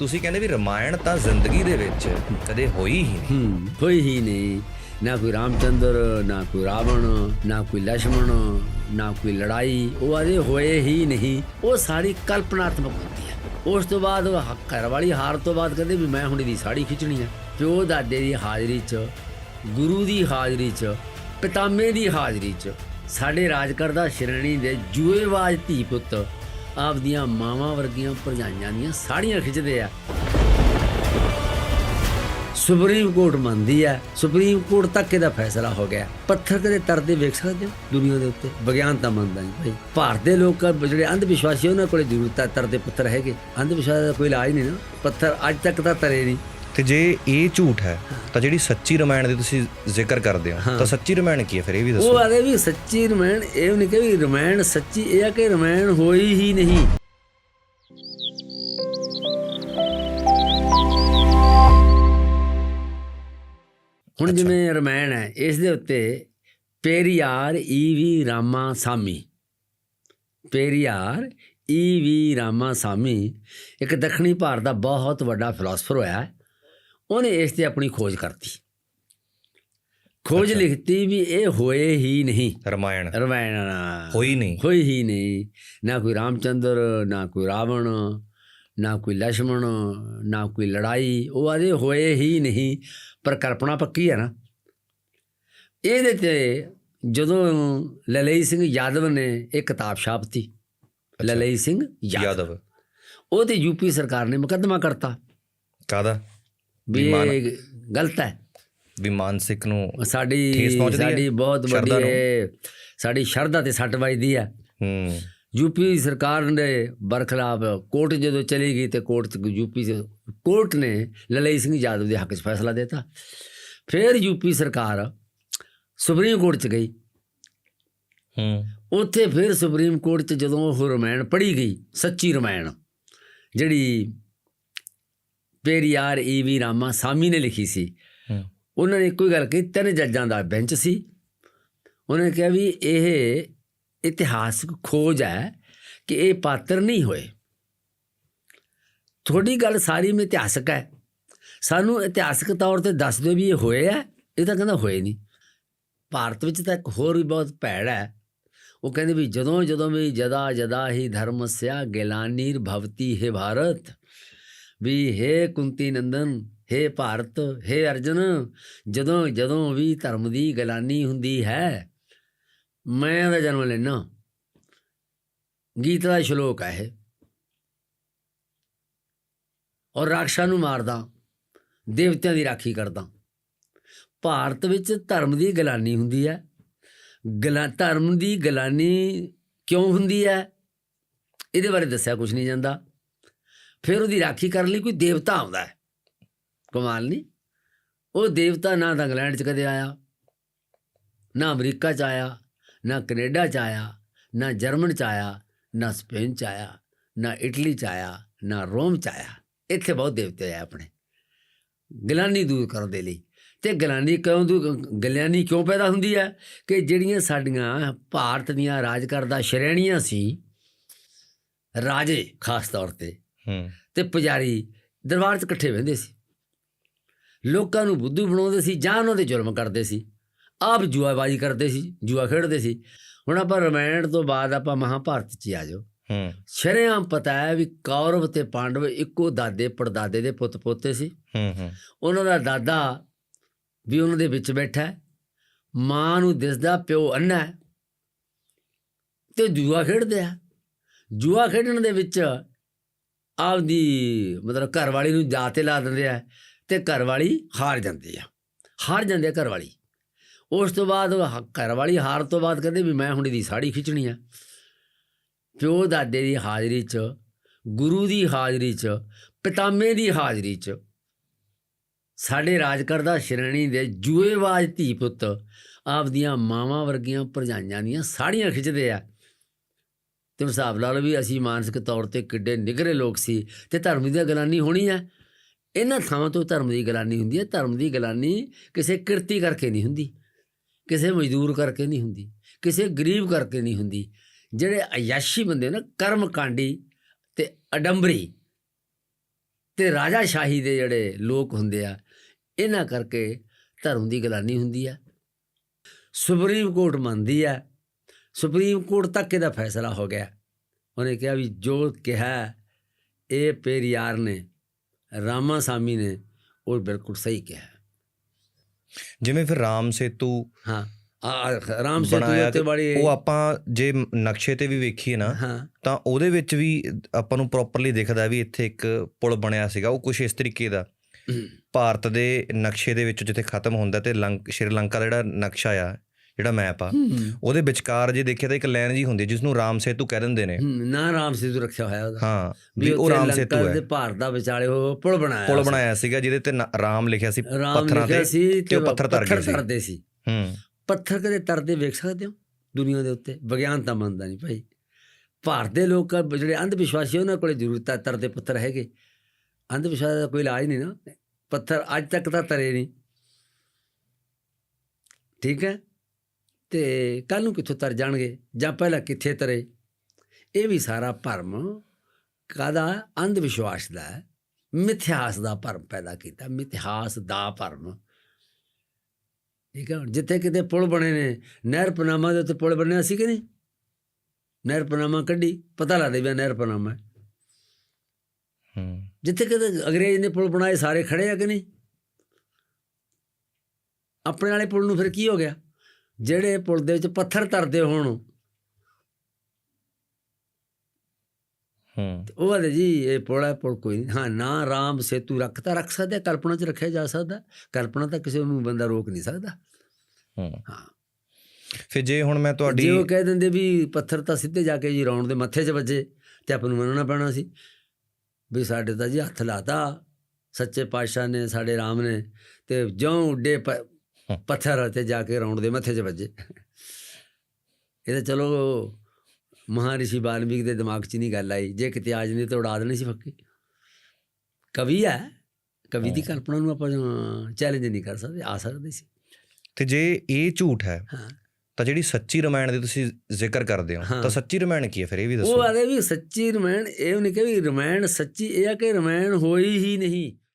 ਤੁਸੀਂ ਕਹਿੰਦੇ ਵੀ ਰਮਾਇਣ ਤਾਂ ਜ਼ਿੰਦਗੀ ਦੇ ਵਿੱਚ ਕਦੇ ਹੋਈ ਹੀ ਨਹੀਂ। ਹੋਈ ਹੀ ਨਹੀਂ। ਨਾ ਕੋਈ ਰਾਮਚੰਦਰ, ਨਾ ਕੋਈ ਰਾਵਣ, ਨਾ ਕੋਈ ਲక్ష్మణ ਨਾ ਕੋਈ ਲੜਾਈ, ਉਹ ਅਜੇ ਹੋਏ ਹੀ ਨਹੀਂ। ਉਹ ਸਾਰੀ ਕਲਪਨਾਤਮਕ ਹੁੰਦੀ ਹੈ ਉਸ ਤੋਂ ਬਾਅਦ ਉਹ ਘਰ ਵਾਲੀ ਹਾਰ ਤੋਂ ਬਾਅਦ ਕਹਿੰਦੇ ਵੀ ਮੈਂ ਹੁਣ ਇਹਦੀ ਸਾੜੀ ਖਿੱਚਣੀ ਹੈ ਪਿਓ ਦਾਦੇ ਦੀ ਹਾਜ਼ਰੀ 'ਚ, ਗੁਰੂ ਦੀ ਹਾਜ਼ਰੀ 'ਚ, ਪਿਤਾਮੇ ਦੀ ਹਾਜ਼ਰੀ 'ਚ, ਸਾਡੇ ਰਾਜਕਰ ਦਾ ਸ਼੍ਰੇਣੀ ਦੇ ਜੂਏਵਾਜ ਧੀ ਪੁੱਤ ਆਪਦੀਆਂ ਮਾਵਾਂ ਵਰਗੀਆਂ ਭਰਜਾਈਆਂ ਦੀਆਂ ਸਾੜੀਆਂ ਖਿੱਚਦੇ ਆ। ਸੁਪਰੀਮ ਕੋਰਟ ਮੰਨਦੀ ਹੈ ਸੁਪਰੀਮ ਕੋਰਟ ਤੱਕ ਇਹਦਾ ਫੈਸਲਾ ਹੋ ਗਿਆ। ਪੱਥਰ ਕਦੇ ਤਰਦੇ ਵੇਖ ਸਕਦੇ ਹੋ? ਦੁਨੀਆ ਦੇ ਉੱਤੇ ਵਿਗਿਆਨ ਤਾਂ ਮੰਨਦਾ ਨਹੀਂ। ਭਾਈ, ਭਾਰਤ ਦੇ ਲੋਕ ਜਿਹੜੇ ਅੰਧ ਵਿਸ਼ਵਾਸੀ ਉਹਨਾਂ ਕੋਲੇ ਜ਼ਰੂਰਤ ਹੈ ਤਰਦੇ ਪੱਥਰ ਹੈਗੇ। ਅੰਧ ਵਿਸ਼ਵਾਸ ਦਾ ਕੋਈ ਇਲਾਜ ਨਹੀਂ ਨਾ। ਪੱਥਰ ਅੱਜ ਤੱਕ ਤਾਂ ਤਰੇ ਨਹੀਂ। ਤੇ ਜੇ ਇਹ ਝੂਠ ਹੈ ਤਾਂ ਜਿਹੜੀ ਸੱਚੀ ਰਮਾਇਣ ਦੀ ਤੁਸੀਂ ਜ਼ਿਕਰ ਕਰਦੇ ਹੋ ਤਾਂ ਸੱਚੀ ਰਮਾਇਣ ਕੀ ਹੈ ਫਿਰ? ਇਹ ਵੀ ਉਹ ਦੱਸੋ। ਆਦੇ ਵੀ ਸੱਚੀ ਰਮਾਇਣ ਇਹ ਨਹੀਂ ਕਿ ਵੀ ਰਮਾਇਣ ਸੱਚੀ ਇਹ ਆ ਕਿ ਰਮਾਇਣ ਹੋਈ ਹੀ ਨਹੀਂ। ਹੁਣ ਜਿਵੇਂ ਰਮਾਇਣ ਹੈ ਇਸ ਦੇ ਉੱਤੇ ਪੇਰੀਆਰ ਈ ਵੀ ਰਾਮਾ ਸਾਮੀ। ਪੇਰੀਆਰ ਈ ਵੀ ਰਾਮਾ ਸਾਮੀ ਇੱਕ ਦੱਖਣੀ ਭਾਰਤ ਦਾ ਬਹੁਤ ਵੱਡਾ ਫਿਲਾਸਫਰ ਹੋਇਆ ਹੈ। ਉਹਨੇ ਇਸ ਤੇ ਆਪਣੀ ਖੋਜ ਕਰਤੀ। ਖੋਜ ਲਿਖਤੀ ਵੀ ਇਹ ਹੋਏ ਹੀ ਨਹੀਂ। ਰਮਾਇਣ। ਰਮਾਇਣ ਹੋਈ ਨਹੀਂ। ਹੋਈ ਹੀ ਨਹੀਂ। ਨਾ ਕੋਈ ਰਾਮਚੰਦਰ ਨਾ ਕੋਈ ਰਾਵਣ ਨਾ ਕੋਈ ਲక్ష్మణ ਨਾ ਕੋਈ ਲੜਾਈ। ਉਹ ਆਦੇ ਹੋਏ ਹੀ ਨਹੀਂ ਪਰ ਕਲਪਨਾ ਪੱਕੀ ਹੈ ਨਾ। ਇਹਦੇ ਤੇ ਜਦੋਂ ਲਲਈ ਸਿੰਘ ਯਾਦਵ ਨੇ ਇਹ ਕਿਤਾਬ ਛਾਪਤੀ। ਲਲਈ ਸਿੰਘ ਯਾਦਵ। ਉਹ ਤੇ ਯੂਪੀ ਸਰਕਾਰ ਨੇ ਮੁਕੱਦਮਾ ਕਰਤਾ। ਕਾਦਾ ਵੀ ਇਹ ਗਲਤ ਹੈ। ਵੀ ਮਾਨਸਿਕ ਨੂੰ ਸਾਡੀ? ਸਾਡੀ ਬਹੁਤ ਵੱਡੀ ਸਾਡੀ ਸ਼ਰਧਾ ਤੇ ਸੱਟ ਵੱਜਦੀ ਹੈ। ਹੂੰ। ਯੂਪੀ ਸਰਕਾਰ ਨੇ ਬਰਖਲਾਫ ਕੋਰਟ ਜਦੋਂ ਚਲੀ ਗਈ ਤੇ ਕੋਰਟ ਯੂਪੀ ਕੋਰਟ ਨੇ ਲਲਈ ਸਿੰਘ ਯਾਦਵ ਦੇ ਹੱਕ 'ਚ ਫੈਸਲਾ ਦਿੱਤਾ। ਫਿਰ ਯੂਪੀ ਸਰਕਾਰ ਸੁਪਰੀਮ ਕੋਰਟ 'ਚ ਗਈ। ਹੂੰ। ਉੱਥੇ ਫਿਰ ਸੁਪਰੀਮ ਕੋਰਟ 'ਚ ਜਦੋਂ ਉਹ ਰਮਾਇਣ ਪੜ੍ਹੀ ਗਈ ਸੱਚੀ ਰਮਾਇਣ ਜਿਹੜੀ ਪੇਰੀਆਰ ਈ ਵੀ ਰਾਮਾ ਸਾਮੀ ਨੇ ਲਿਖੀ ਸੀ। ਉਹਨਾਂ ਨੇ ਹੀ ਗੱਲ ਕਹੀ ਤਿੰਨ ਜੱਜਾਂ ਦਾ ਬੈਂਚ ਸੀ। ਉਹਨਾਂ ਨੇ ਕਿਹਾ ਵੀ ਇਹ ਇਤਿਹਾਸਕ ਖੋਜ ਹੈ ਕਿ ਇਹ ਪਾਤਰ ਨਹੀਂ ਹੋਏ। ਤੁਹਾਡੀ ਗੱਲ ਸਾਰੀ ਮੇ ਇਤਿਹਾਸਕ ਹੈ। ਸਾਨੂੰ ਇਤਿਹਾਸਕ ਤੌਰ ਤੇ ਦੱਸ ਦਿਓ ਵੀ ਇਹ ਹੋਏ ਆ ਇਹ ਤਾਂ ਕਹਿੰਦਾ ਹੋਏ ਨਹੀਂ। ਭਾਰਤ ਵਿੱਚ ਤਾਂ ਇੱਕ ਹੋਰ ਵੀ ਬਹੁਤ ਭੈੜ ਹੈ। ਉਹ ਕਹਿੰਦੇ ਵੀ ਜਦੋਂ ਜਦੋਂ ਵੀ ਜਦਾ ਜਦਾ ਹੀ ਧਰਮਸਿਆ ਗਿਲਾਨੀਰ ਭਵਤੀ ਹੈ ਭਾਰਤ। ਵੀ ਹੇ ਕੁੰਤੀ ਨੰਦਨ, ਹੇ ਭਾਰਤ, ਹੇ ਅਰਜਨ, ਜਦੋਂ ਜਦੋਂ ਵੀ ਧਰਮ ਦੀ ਗਲਾਨੀ ਹੁੰਦੀ ਹੈ, ਮੈਂ ਦਾ ਜਨਮ ਲੈਣਾ ਗੀਤ ਦਾ ਸ਼ਲੋਕ ਹੈ ਇਹ। ਔਰ ਰਾਖਸ਼ਾਂ ਨੂੰ ਮਾਰਦਾ, ਦੇਵਤਿਆਂ ਦੀ ਰਾਖੀ ਕਰਦਾ। ਭਾਰਤ ਵਿੱਚ ਧਰਮ ਦੀ ਗਲਾਨੀ ਹੁੰਦੀ ਹੈ। ਗਲਾ, ਧਰਮ ਦੀ ਗਲਾਨੀ ਕਿਉਂ ਹੁੰਦੀ ਹੈ? ਇਹਦੇ ਬਾਰੇ ਦੱਸਿਆ ਕੁਝ ਨਹੀਂ ਜਾਂਦਾ। ਫਿਰ ਉਹਦੀ ਰਾਖੀ ਕਰਨ ਲਈ, ਕੋਈ ਦੇਵਤਾ ਆਉਂਦਾ ਹੈ। ਕਮਾਲ ਨਹੀਂ। ਉਹ ਦੇਵਤਾ ਨਾ ਤਾਂ ਇੰਗਲੈਂਡ 'ਚ ਕਦੇ ਆਇਆ, ਨਾ ਅਮਰੀਕਾ 'ਚ ਆਇਆ, ਨਾ ਕੈਨੇਡਾ 'ਚ ਆਇਆ, ਨਾ ਜਰਮਨ 'ਚ ਆਇਆ, ਨਾ ਸਪੇਨ 'ਚ ਆਇਆ, ਨਾ ਇਟਲੀ 'ਚ ਆਇਆ, ਨਾ ਰੋਮ 'ਚ ਆਇਆ। ਇੱਥੇ ਬਹੁਤ ਦੇਵਤੇ ਆਏ ਆਪਣੇ। ਗਲਾਨੀ ਦੂਰ ਕਰਨ ਦੇ ਲਈ। ਤੇ ਗਲਾਨੀ ਕਿਉਂ ਦੂ ਗਲਿਆਨੀ ਕਿਉਂ ਪੈਦਾ ਹੁੰਦੀ ਹੈ? ਕਿ ਜਿਹੜੀਆਂ ਸਾਡੀਆਂ ਭਾਰਤ ਦੀਆਂ ਰਾਜ ਕਰਦਾ ਸ਼੍ਰੇਣੀਆਂ ਸੀ, ਰਾਜੇ ਖਾਸ ਤੌਰ ਤੇ ਤੇ ਪੁਜਾਰੀ ਦਰਬਾਰ 'ਚ ਇਕੱਠੇ ਬਹਿੰਦੇ ਸੀ। ਲੋਕਾਂ ਨੂੰ ਬੁੱਧੂ ਬਣਾਉਂਦੇ ਸੀ ਜਾਂ ਉਹਨਾਂ ਦੇ ਜ਼ੁਲਮ ਕਰਦੇ ਸੀ। ਆਪ ਜੂਆਬਾਜ਼ੀ ਕਰਦੇ ਸੀ ਜੂਆ ਖੇਡਦੇ ਸੀ। ਹੁਣ ਆਪਾਂ ਰਮਾਇਣ ਤੋਂ ਬਾਅਦ ਆਪਾਂ ਮਹਾਭਾਰਤ 'ਚ ਆ ਜਾਓ। ਹੂੰ। ਸ਼ਰੇਆਮ ਪਤਾ ਹੈ ਵੀ ਕੌਰਵ ਤੇ ਪਾਂਡਵ ਇੱਕੋ ਦਾਦੇ ਪੜਦਾਦੇ ਦੇ ਪੁੱਤ ਪੋਤੇ ਸੀ। ਹੂੰ ਹੂੰ। ਉਹਨਾਂ ਦਾ ਦਾਦਾ ਵੀ ਉਹਨਾਂ ਦੇ ਵਿੱਚ ਬੈਠਾ ਹੈ। ਮਾਂ ਨੂੰ ਦਿਸਦਾ ਪਿਓ ਅੰਨਾ। ਤੇ ਜੂਆ ਖੇਡਦੇ ਆ। ਜੂਆ ਖੇਡਣ ਦੇ ਵਿੱਚ ਆਪਦੀ ਮਤਲਬ ਘਰ ਵਾਲੀ ਨੂੰ ਜਾ ਤੇ ਲਾ ਦਿੰਦੇ ਆ ਤੇ ਘਰ ਵਾਲੀ ਹਾਰ ਜਾਂਦੀ ਆ। ਹਾਰ ਜਾਂਦੇ ਆ ਘਰ ਵਾਲੀ ਉਸ ਤੋਂ ਬਾਅਦ ਹ- ਘਰ ਵਾਲੀ ਹਾਰ ਤੋਂ ਬਾਅਦ ਕਹਿੰਦੇ ਵੀ ਮੈਂ ਹੁਣ ਇਹਦੀ ਸਾੜੀ ਖਿੱਚਣੀ ਆ। ਪਿਓ ਦਾਦੇ ਦੀ ਹਾਜ਼ਰੀ 'ਚ, ਗੁਰੂ ਦੀ ਹਾਜ਼ਰੀ 'ਚ, ਪਿਤਾਮੇ ਦੀ ਹਾਜ਼ਰੀ 'ਚ, ਸਾਡੇ ਰਾਜ ਕਰਦਾ ਸ਼੍ਰੇਣੀ ਦੇ ਜੂਏਬਾਜ਼ ਧੀ ਪੁੱਤ ਆਪਦੀਆਂ ਮਾਵਾਂ ਵਰਗੀਆਂ ਭਰਜਾਈਆਂ ਦੀਆਂ ਸਾੜੀਆਂ ਖਿੱਚਦੇ ਆ। ਤੇ ਹਿਸਾਬ ਲਾ ਵੀ ਅਸੀਂ ਮਾਨਸਿਕ ਤੌਰ ਤੇ ਕਿੱਡੇ ਨਿਗਰੇ ਲੋਕ ਸੀ ਤੇ ਧਰਮ ਦੀ ਗਲਾਨੀ ਹੋਣੀ ਹੈ ਇਹਨਾਂ ਥਾਵਾਂ ਤੋਂ ਧਰਮ ਦੀ ਗਲਾਨੀ ਹੁੰਦੀ ਹੈ ਧਰਮ ਦੀ ਗਲਾਨੀ ਕਿਸੇ ਕਿਰਤੀ ਕਰਕੇ ਨਹੀਂ ਹੁੰਦੀ, ਕਿਸੇ ਮਜ਼ਦੂਰ ਕਰਕੇ ਨਹੀਂ ਹੁੰਦੀ, ਕਿਸੇ ਗਰੀਬ ਕਰਕੇ ਨਹੀਂ ਹੁੰਦੀ। ਜਿਹੜੇ ਅਯਾਸ਼ੀ ਬੰਦੇ ਨਾ ਕਰਮ ਕਾਂਡੀ ਤੇ ਅਡੰਬਰੀ ਤੇ ਰਾਜਾ ਸ਼ਾਹੀ ਦੇ ਜਿਹੜੇ ਲੋਕ ਹੁੰਦੇ ਆ, ਇਹਨਾਂ ਕਰਕੇ ਧਰਮ ਦੀ ਗਲਾਨੀ ਹੁੰਦੀ ਆ। ਸੁਪਰੀਮ ਕੋਰਟ ਮੰਨਦੀ ਆ ਸੁਪਰੀਮ ਕੋਰਟ ਤੱਕ ਇਹਦਾ ਫੈਸਲਾ ਹੋ ਗਿਆ। ਉਹਨੇ ਕਿਹਾ ਵੀ ਜੋ ਕਿਹਾ ਇਹ ਪੇਰੀਆਰ ਨੇ ਰਾਮਾ ਸਾਮੀ ਨੇ ਉਹ ਬਿਲਕੁਲ ਸਹੀ ਕਿਹਾ। ਜਿਵੇਂ ਫਿਰ ਰਾਮ ਸੇਤੂ ਹਾਂ ਆ ਰਾਮ ਸੇਤੂ ਤੇ ਬੜੀ ਉਹ ਆਪਾਂ ਜੇ ਨਕਸ਼ੇ ਤੇ ਵੀ ਵੇਖੀਏ ਨਾ ਤਾਂ ਉਹਦੇ ਵਿੱਚ ਵੀ ਆਪਾਂ ਨੂੰ ਪ੍ਰੋਪਰਲੀ ਦਿਖਦਾ ਵੀ ਇੱਥੇ ਇੱਕ ਪੁਲ ਬਣਿਆ ਸੀਗਾ ਉਹ ਕੁਝ ਇਸ ਤਰੀਕੇ ਦਾ। ਭਾਰਤ ਦੇ ਨਕਸ਼ੇ ਦੇ ਵਿੱਚ ਜਿੱਥੇ ਖਤਮ ਹੁੰਦਾ ਤੇ ਲੰਕ ਸ਼੍ਰੀਲੰਕਾ ਦਾ ਜਿਹੜਾ ਨਕਸ਼ਾ ਆ ਜਿਹੜਾ ਮੈਪ ਆ ਹੂੰ। ਉਹਦੇ ਵਿਚਕਾਰ ਜੇ ਦੇਖਿਆ ਤਾਂ ਇੱਕ ਲਾਈਨ ਜੀ ਹੁੰਦੀ ਹੈ ਜਿਸ ਨੂੰ ਰਾਮ ਸੇਤੂ ਕਹਿ ਦਿੰਦੇ ਨੇ। ਹੂੰ, ਨਾ ਰਾਮ ਸੇਤੂ ਰੱਖਿਆ ਹੋਇਆ ਉਹਦਾ। ਹਾਂ ਵੀ ਉਹ ਰਾਮ ਸੇਤੂ ਹੈ। ਭਾਰਤ ਦਾ ਵਿਚਾਲੇ ਉਹ ਪੁਲ ਬਣਾਇਆ ਪੁਲ। ਬਣਾਇਆ ਸੀਗਾ ਜਿਹਦੇ ਤੇ ਰਾਮ ਲਿਖਿਆ ਸੀ ਪੱਥਰਾਂ ਤੇ ਤੇ ਉਹ ਪੱਥਰ ਤਰ ਗਏ ਸੀ। ਤਰਦੇ ਸੀ। ਹੂੰ। ਪੱਥਰ ਕਦੇ ਤਰਦੇ ਵੇਖ ਸਕਦੇ ਹੋ? ਦੁਨੀਆ ਦੇ ਉੱਤੇ। ਵਿਗਿਆਨ ਤਾਂ ਮੰਨਦਾ ਨਹੀਂ ਭਾਈ। ਭਾਰਤ ਦੇ ਲੋਕ ਜਿਹੜੇ ਅੰਧ ਵਿਸ਼ਵਾਸੀ ਉਹਨਾਂ ਕੋਲੇ ਜ਼ਰੂਰ ਤਾਂ ਤਰਦੇ ਪੱਥਰ ਹੈਗੇ। ਅੰਧ ਵਿਸ਼ਵਾਸ ਦਾ ਕੋਈ ਇਲਾਜ ਨਹੀਂ ਨਾ। ਪੱਥਰ ਅੱਜ ਤੱਕ ਤਾਂ ਤਰੇ ਨਹੀਂ। ਠੀਕ ਹੈ? ਤੇ ਕੱਲ ਨੂੰ ਕਿੱਥੋਂ ਤਰ ਜਾਣਗੇ? ਜਾਂ ਪਹਿਲਾਂ ਕਿੱਥੇ ਤਰੇ? ਇਹ ਵੀ ਸਾਰਾ ਭਰਮ ਕਾਦਾ ਅੰਧ ਵਿਸ਼ਵਾਸ ਦਾ ਹੈ। ਮਿਥਿਹਾਸ ਦਾ ਭਰਮ ਪੈਦਾ ਕੀਤਾ। ਮਿਥਿਹਾਸ ਦਾ ਭਰਮ। ਠੀਕ ਹੈ ਜਿੱਥੇ ਕਿਤੇ ਪੁਲ ਬਣੇ ਨੇ ਨਹਿਰ ਪਨਾਮਾ ਦੇ ਉੱਤੇ ਪੁਲ ਬਣਿਆ ਸੀ ਕਿ ਨਹੀਂ? ਨਹਿਰ ਪਨਾਮਾ ਕੱਢੀ। ਪਤਾ ਲੱਗਦਾ ਵੀ ਨਹਿਰ ਪਨਾਮਾ ਹੈ। ਹੂੰ। ਜਿੱਥੇ ਕਿਤੇ ਅੰਗਰੇਜ਼ ਨੇ ਪੁਲ ਬਣਾਏ ਸਾਰੇ ਖੜੇ ਆ ਕਿ ਨਹੀਂ? ਆਪਣੇ ਵਾਲੇ ਪੁਲ ਨੂੰ ਫਿਰ ਕੀ ਹੋ ਗਿਆ? ਜਿਹੜੇ ਪੁਲ ਦੇ ਵਿੱਚ ਪੱਥਰ ਧਰਦੇ ਹੋਣ। ਹੂੰ। ਉਹ ਆਦੇ ਜੀ ਇਹ ਪੁਲ ਹੈ ਪੁਲ ਕੋਈ ਹਾਂ ਨਾ ਰਾਮ ਸੇਤੂ ਰੱਖ ਤਾਂ ਰੱਖ ਸਕਦੇ ਕਲਪਨਾ 'ਚ ਰੱਖਿਆ ਜਾ ਸਕਦਾ। ਕਲਪਨਾ ਤਾਂ ਕਿਸੇ ਨੂੰ ਬੰਦਾ ਰੋਕ ਨਹੀਂ ਸਕਦਾ। ਹੂੰ। ਹਾਂ। ਫਿਰ ਜੇ ਹੁਣ ਮੈਂ ਤੁਹਾਡੀ ਜੇ ਉਹ ਕਹਿ ਦਿੰਦੇ ਵੀ ਪੱਥਰ ਤਾਂ ਸਿੱਧੇ ਜਾ ਕੇ ਜੀ ਰੌਣ ਦੇ ਮੱਥੇ 'ਚ ਵੱਜੇ ਤੇ ਆਪਾਂ ਨੂੰ ਮੰਨਣਾ ਪੈਣਾ ਸੀ। ਵੀ ਸਾਡੇ ਤਾਂ ਜੀ ਹੱਥ ਲਾਤਾ। ਸੱਚੇ ਪਾਤਸ਼ਾਹ ਨੇ ਸਾਡੇ ਰਾਮ ਨੇ। ਤੇ ਜਿਉਂ ਉੱਡੇ ਪ- ਪੱਥਰ ਤੇ ਜਾ ਕੇ ਰੌਣ ਦੇ ਮੱਥੇ 'ਚ ਵੱਜੇ। ਇਹ ਤਾਂ ਚਲੋ ਮਹਾਰਿਸ਼ੀ ਵਾਲਮੀਕ ਦੇ ਦਿਮਾਗ 'ਚ ਨਹੀਂ ਗੱਲ ਆਈ। ਜੇ ਕਿਤੇ ਆਜ ਨਹੀਂ ਤਾਂ ਉਡਾ ਦੇਣੀ ਸੀ ਫੱਕੀ। ਕਵੀ ਹੈ। ਕਵੀ ਦੀ ਕਲਪਨਾ ਨੂੰ ਆਪਾਂ ਚੈਲੰਜ ਨਹੀਂ ਕਰ ਸਕਦੇ ਆ ਸਕਦੇ ਸੀ। ਤੇ ਜੇ ਇਹ ਝੂਠ ਹੈ ਤਾਂ ਜਿਹੜੀ ਸੱਚੀ ਰਮਾਇਣ ਦੀ ਤੁਸੀਂ ਜ਼ਿਕਰ ਕਰਦੇ ਹੋ। ਤਾਂ ਸੱਚੀ ਰਮਾਇਣ ਕੀ ਹੈ ਫਿਰ? ਇਹ ਵੀ ਉਹ ਦੱਸੋ। ਆਦੇ ਵੀ ਸੱਚੀ ਰਮਾਇਣ ਇਹ ਨਹੀਂ ਕਿ ਵੀ ਰਮਾਇਣ ਸੱਚੀ ਇਹ ਆ ਕਿ ਰਮਾਇਣ ਹੋਈ ਹੀ ਨਹੀਂ।